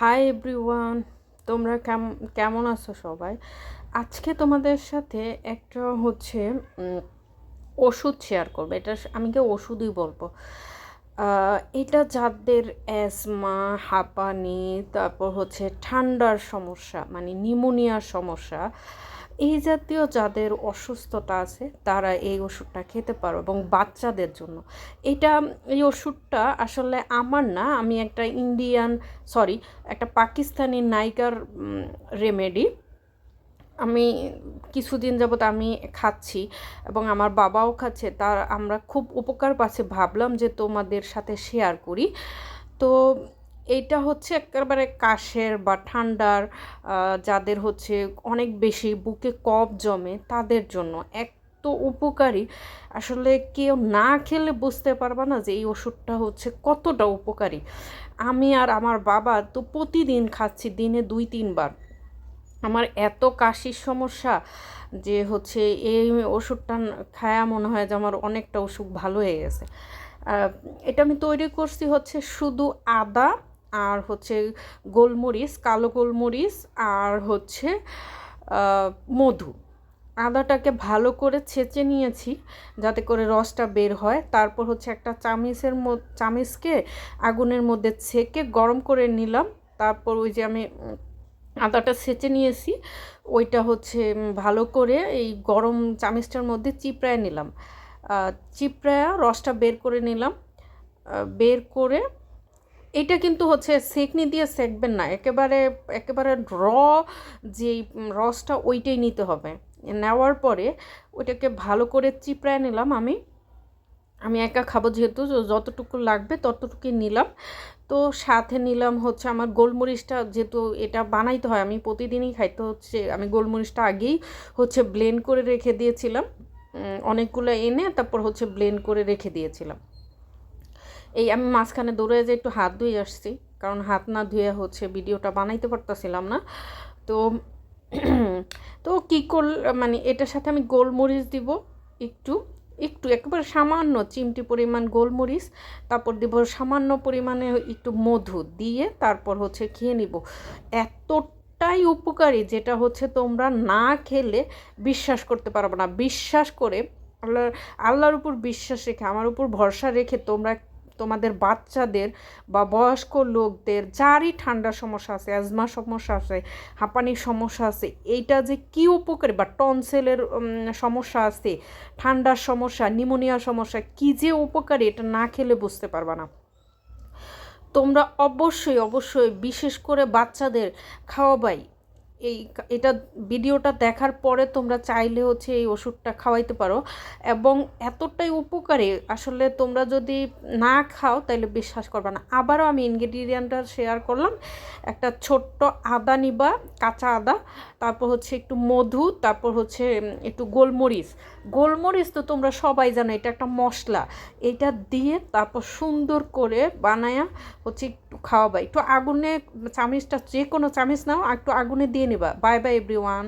Hi everyone তোমরা কেমন আছো সবাই? আজকে তোমাদের সাথে একটা হচ্ছে ওষুধ শেয়ার করব। এটা আমি কি ওষুধই বলব? এটা যাদের অ্যাজমা হাঁপানি, তারপর হচ্ছে ঠান্ডার সমস্যা মানে নিউমোনিয়ার সমস্যা এই জাতীয় যাদের অসুস্থতা আছে, তারা এই ওষুধটা খেতে পারো এবং বাচ্চাদের জন্য। এটা, এই ওষুধটা আসলে আমার না, আমি একটা ইন্ডিয়ান, সরি, একটা পাকিস্তানি নায়িকার রেমেডি আমি কিছুদিন যাবত আমি খাচ্ছি এবং আমার বাবাও খাচ্ছে, তার আমরা খুব উপকার পাচ্ছে, ভাবলাম যে তোমাদের সাথে শেয়ার করি। তো এইটা হচ্ছে একেবারে কাশের বা ঠান্ডার যাদের হচ্ছে অনেক বেশি বুকে কফ জমে তাদের জন্য এত উপকারী। আসলে কেউ না খেলে বুঝতে পারবা না যে এই ওষুধটা হচ্ছে কতটা উপকারী। আমি আর আমার বাবা তো প্রতিদিন খাচ্ছি, দিনে দুই, তিনবার। আমার এত কাশির সমস্যা যে হচ্ছে এই ওষুধটা খায়া মনে হয় যে আমার অনেকটা অসুখ ভালো হয়ে গেছে। এটা আমি তৈরি করছি হচ্ছে শুধু আদা আর হচ্ছে গোলমরিচ, কালো গোলমরিচ আর হচ্ছে মধু। আদাটাকে ভালো করে ছেঁচে নিয়েছি যাতে করে রসটা বের হয়। তারপর হচ্ছে একটা চামিচের চামিচকে আগুনের মধ্যে ছেঁকে গরম করে নিলাম। তারপর ওই যে আমি আদাটা ছেঁচে নিয়েছি, ওইটা হচ্ছে ভালো করে এই গরম চামিচটার মধ্যে চিপড়ায় নিলাম। চিপড়ায় রসটা বের করে নিলাম। বের করে এটা কিন্তু হচ্ছে সেকনি দিয়ে সেকবেন না। একেবারে একেবারে র যেই রসটা ওইটাই নিতে হবে। নেওয়ার পরে ওইটাকে ভালো করে চিপড়ায় নিলাম আমি। আমি একা খাব যেহেতু যতটুকু লাগবে ততটুকুই নিলাম। তো সাথে নিলাম হচ্ছে আমার গোলমরিচটা, যেহেতু এটা বানাইতে হয়, আমি প্রতিদিনই খাইতে হচ্ছে, আমি গোলমরিচটা আগেই হচ্ছে ব্লেন্ড করে রেখে দিয়েছিলাম। অনেকগুলো এনে তারপর হচ্ছে ব্লেন্ড করে রেখে দিয়েছিলাম। এই আমি মাঝখানে দৌড়ে যে একটু হাত ধুয়ে আসছি, কারণ হাত না ধুয়ে হচ্ছে ভিডিওটা বানাইতে পারতাছিলাম না। তো তো কী করল মানে এটার সাথে আমি গোলমরিচ দিব একটু একটু একেবারে সামান্য চিমটি পরিমাণ গোলমরিচ, তারপর দিব সামান্য পরিমাণে একটু মধু দিয়ে তারপর হচ্ছে খেয়ে নিব। এতটাই উপকারী যেটা হচ্ছে তোমরা না খেলে বিশ্বাস করতে পারবে না। বিশ্বাস করে আল্লাহ, আল্লাহর উপর বিশ্বাস রেখে, আমার উপর ভরসা রেখে তোমরা তোমাদের বাচ্চাদের বা বয়স্ক লোকদের যারই ঠান্ডার সমস্যা আছে অ্যাজমা সমস্যা আছে, হাঁপানির সমস্যা আছে, এইটা যে কী উপকারী বা টনসেলের সমস্যা আছে, ঠান্ডার সমস্যা নিউমোনিয়ার সমস্যা, কী যে উপকারী এটা না খেলে বুঝতে পারবা না। তোমরা অবশ্যই অবশ্যই বিশেষ করে বাচ্চাদের খাওয়াবাই। এই এটা ভিডিওটা দেখার পরে তোমরা চাইলে হচ্ছে এই ওষুধটা খাওয়াইতে পারো। এবং এতটাই উপকারী, আসলে তোমরা যদি না খাও তাহলে বিশ্বাস করবে না। আবারও আমি ইনগ্রেডিয়েন্টটা শেয়ার করলাম। একটা ছোট্ট আদা নিবা, কাঁচা আদা, তারপর হচ্ছে একটু মধু, তারপর হচ্ছে একটু গোলমরিচ। গোলমরিচ তো তোমরা সবাই জানো, এটা একটা মশলা। এটা দিয়ে তারপর সুন্দর করে বানায়া হচ্ছে একটু খাওয়াবা। একটু আগুনে চামিচটা যে কোনো চামিচ নাও, একটু আগুনে দিয়ে নিবা বাই বাই এভরিওয়ান